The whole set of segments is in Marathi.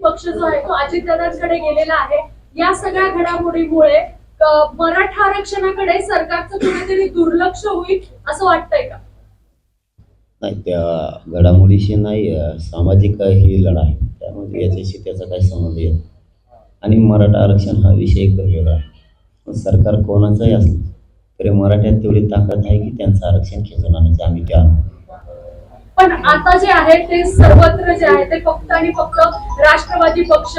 पक्ष जो आहे तो अजितदादांकडे गेलेला आहे. या सगळ्या घडामोडीमुळे मराठा आरक्षणाकडे सरकारचं कुठेतरी दुर्लक्ष होईल असं वाटतंय का? नाही त्या घडामोडीशी नाही सामाजिक ही लढा आहे त्यामुळे याच्याशी त्याचा काही संबंध येत आणि मराठा आरक्षण हा विषय एकदम वेगळा आहे. सरकार कोणाचाही असलं तरी मराठ्यात तेवढी ताकद आहे की त्यांचं आरक्षण खेचून आणायचं. आम्ही त्या पण आता जे आहे ते सर्वत्र जे आहे ते फक्त आणि फक्त राष्ट्रवादी पक्ष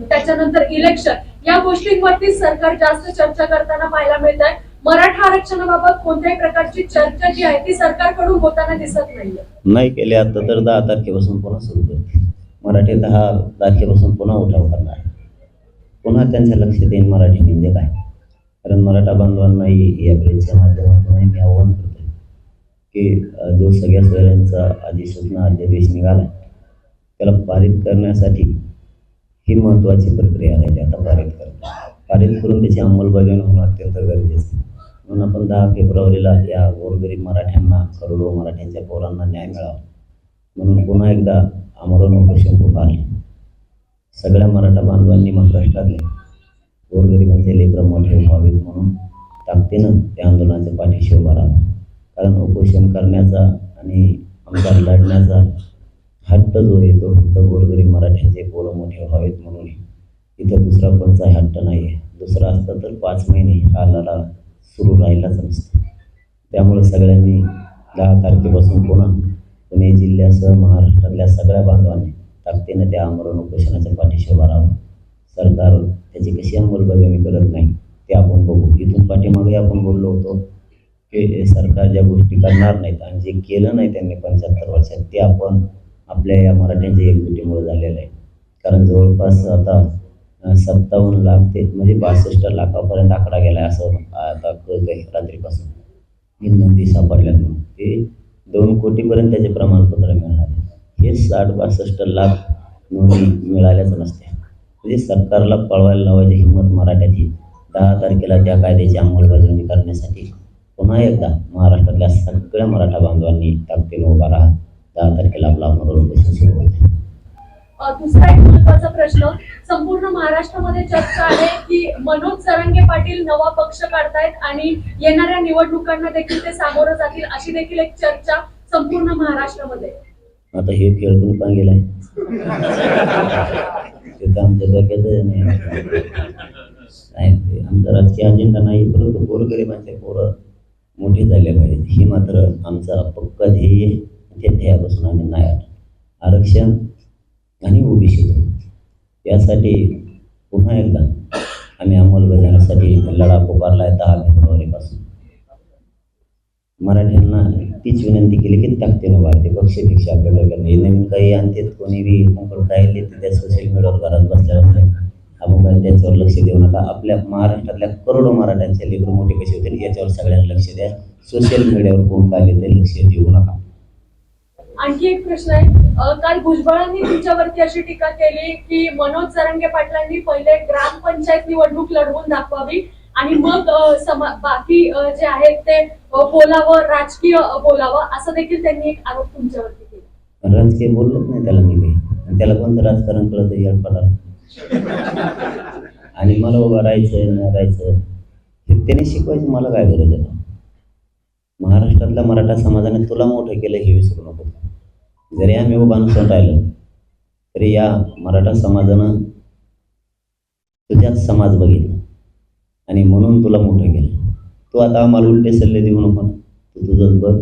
त्याच्यानंतर इलेक्शन या गोष्टींवरती सरकार जास्त चर्चा करताना पाहायला मिळत आहे मराठा आरक्षणाबाबत कोणत्याही प्रकारची चर्चा जी आहे ती सरकारकडून होताना दिसत नाहीये. नाही केले आता तर दहा तारखेपासून पुन्हा सुरू करतील मराठी दहा तारखेपासून पुन्हा उठाव करणार पुन्हा त्यांचं लक्ष देईन मराठी म्हणजे काय कारण मराठा बांधवांनाही या प्रेसच्या माध्यमातून की जो सगळ्या सोयऱ्यांचा अधिसूचना अध्यादेश निघाला त्याला पारित करण्यासाठी ही महत्त्वाची प्रक्रिया राहिली आता पारित करणं पारित करून त्याची अंमलबजावणी होणं अत्यंत गरजेचं म्हणून आपण दहा फेब्रुवारीला या गोरगरीब मराठ्यांना करोडो मराठ्यांच्या पोरांना न्याय मिळावा. म्हणून पुन्हा एकदा आमरण उपोषण पुकारले सगळ्या मराठा बांधवांनी महाराष्ट्रातले गोरगरिबांचे लेकरं मोठे व्हावेत म्हणून ताकदीनं त्या आंदोलनाच्या पाठीशी उभा राहा कारण उपोषण करण्याचा आणि आमदार लढण्याचा हट्ट जो आहे तो फक्त गोरगरीब मराठ्यांचे पोरं मोठे व्हावेत म्हणून इथं दुसरा कोणचा हट्ट नाही आहे. दुसरा असता तर पाच महिने हा लढा सुरू राहिलाच नसतो. त्यामुळे सगळ्यांनी दहा तारखेपासून पुन्हा पुणे जिल्ह्यासह महाराष्ट्रातल्या सगळ्या बांधवांनी ताकदीनं त्या आमरण उपोषणाच्या पाठीशी उभा राहावं. सरकार त्याची कशी अंमलबजावणी करत नाही ते आपण बघू. इथून पाठीमागे आपण बोललो होतो. की सरकार ज्या गोष्टी करणार नाहीत आणि जे केलं नाही त्यांनी पंच्याहत्तर वर्षात ते आपण आपल्या या मराठ्यांच्या एकजुटीमुळे झालेलं आहे. कारण जवळपास आता सत्तावन्न लाख ते म्हणजे बासष्ट लाखापर्यंत आकडा गेला आहे असं आता कळत आहे रात्रीपासून ही नोंदी सापडल्यात म्हणून. ते दोन कोटीपर्यंत त्याचे प्रमाणपत्र मिळणार हे साठ बासष्ट लाख नोंदी मिळाल्याच नसते म्हणजे सरकारला पळवायला लावायची हिंमत मराठ्याची दहा तारखेला त्या कायद्याची अंमलबजावणी करण्यासाठी पुन्हा एकदा महाराष्ट्रातल्या सगळ्या मराठा बांधवांनी ताकदीनं उभा राहा. दहा तारखेला आपला उपोषण सुरू अ, दुसरा एक महत्त्वाचा प्रश्न संपूर्ण महाराष्ट्रामध्ये चर्चा आहे की मनोज जरांगे पाटील नवा पक्ष काढतायत आणि येणाऱ्या निवडणुकांना देखील ते सामोरं जातील अशी देखील एक चर्चा संपूर्ण महाराष्ट्रामध्ये. आता हे खेळ कोणी पण गेलाय ते तर आमच्या डोक्यात नाही आमचा राजकीय अजेंडा नाही परंतु गोरगरिबांचे पोरं मोठी झाले पाहिजेत ही मात्र आमचा पक्का ध्येय आहे. त्या ध्येयापासून आम्ही नाही आरक्षण आणि ओबीसी यासाठी पुन्हा एकदा आम्ही अंमलबजावणीसाठी लढा पुकारला आहे दहा फेब्रुवारीपासून. मराठ्यांना तीच विनंती केली की ताकदीनं वाढते पक्षपेक्षा आपल्या डोक्यात नाही. नवीन काही आणते कोणी बी मुकड ते त्या सोशल मीडियावर घरात बसल्या बसल्या अमुक आणि त्याच्यावर लक्ष देऊ नका. आपल्या महाराष्ट्रातल्या करोडो मराठ्यांचे लेकरं मोठे कसे होतील याच्यावर सगळ्यांना लक्ष द्या. सोशल मीडियावर कोण काय ते लक्ष देऊ नका. आणखी एक प्रश्न आहे. काल भुजबळांनी तुमच्यावरती अशी टीका केली की मनोज जरांगे पाटलांनी पहिले ग्रामपंचायत निवडणूक लढवून दाखवावी आणि मग बाकी जे आहेत ते बोलावं राजकीय बोलावं असं देखील त्यांनी एक आरोप तुमच्यावरती केला. राजकीय बोललोच नाही त्याला मी. त्याला कोणतं राजकारण कळतं? आणि मला उभं राहायचं न राहायचं हे त्याने शिकवायचं मला काय गरज आता? महाराष्ट्रातल्या मराठा समाजाने तुला मोठं केलं हे विसरू नको. जरी आम्ही उभा नसून राहिलो तरी या मराठा समाजानं तुझ्यात समाज बघितला. आणि म्हणून तुला मोठं केलं. तू आता आम्हाला उलटे सल्ले देऊ नको ना. तू तुझंच बघ.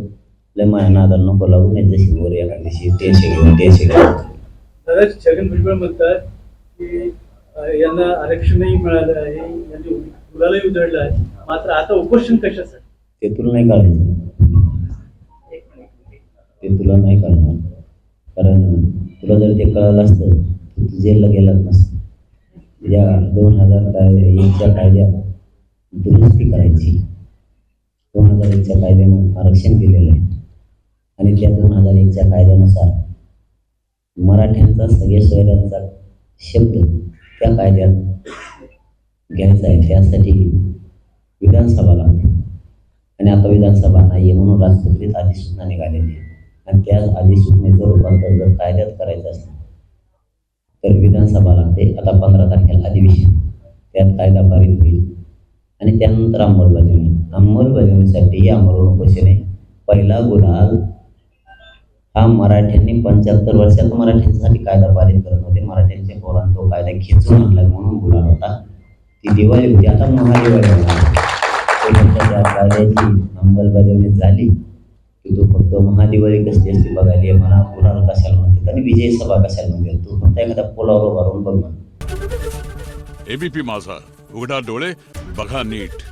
लय माझ्या नादाला नको लागू नाही जशी वर या दिवशी ते शिकवून ते शिकवून दादा छगन भुजबळ म्हणतात की यांना आरक्षणही मिळालं आहे यांनी मुलालाही उधळलं आहे. मात्र आता उपोषण कशासाठी? ते तुला नाही काढायचं ते तुला नाही कळणार. कारण तुला जर ते कळालं असतं तर तू जेलला गेलाच नसतं. या दोन हजार काय एकच्या कायद्यात दुरुस्ती करायची. दोन हजार एकच्या कायद्यानं आरक्षण दिलेलं आहे. आणि त्या दोन हजार एकच्या कायद्यानुसार मराठ्यांचा सगळ्या सोयऱ्यांचा शब्द त्या कायद्यात घ्यायचा आहे. त्यासाठी विधानसभा लागते. आणि आता विधानसभा नाही आहे म्हणून राजपत्रित अधिसूचना निघालेली आहे. आणि त्या अधिसूचनेचं रूपांतर जर कायद्यात करायचं असेल तर विधानसभा लागते. आता पंधरा तारखेला अधिवेशन. त्यात कायदा पारित होईल. आणि त्यानंतर अंमलबजावणी. अंमलबजावणीसाठी आमरण उपोषण आहे पहिला गुन्हा हा मराठ्यांनी पंच्याहत्तर वर्षात मराठ्यांसाठी कायदा पारित करत होते. मराठ्यांच्या पोरांना तो कायदा खेचून आणला म्हणून गुलाल होता. ती दिवाळी होती. आता महादिवाळी होणार त्या कायद्याची अंमलबजावणी झाली की तो फक्त महादिवाळी कसली असते बघायला म्हणा पुलावर कशाला म्हणतात आणि विजय सभा कशाला म्हणतात? तू फक्त एखादा पुलावर उभारून बघ म्हणा एबीपी माझा. उघडा डोळे बघा नीट.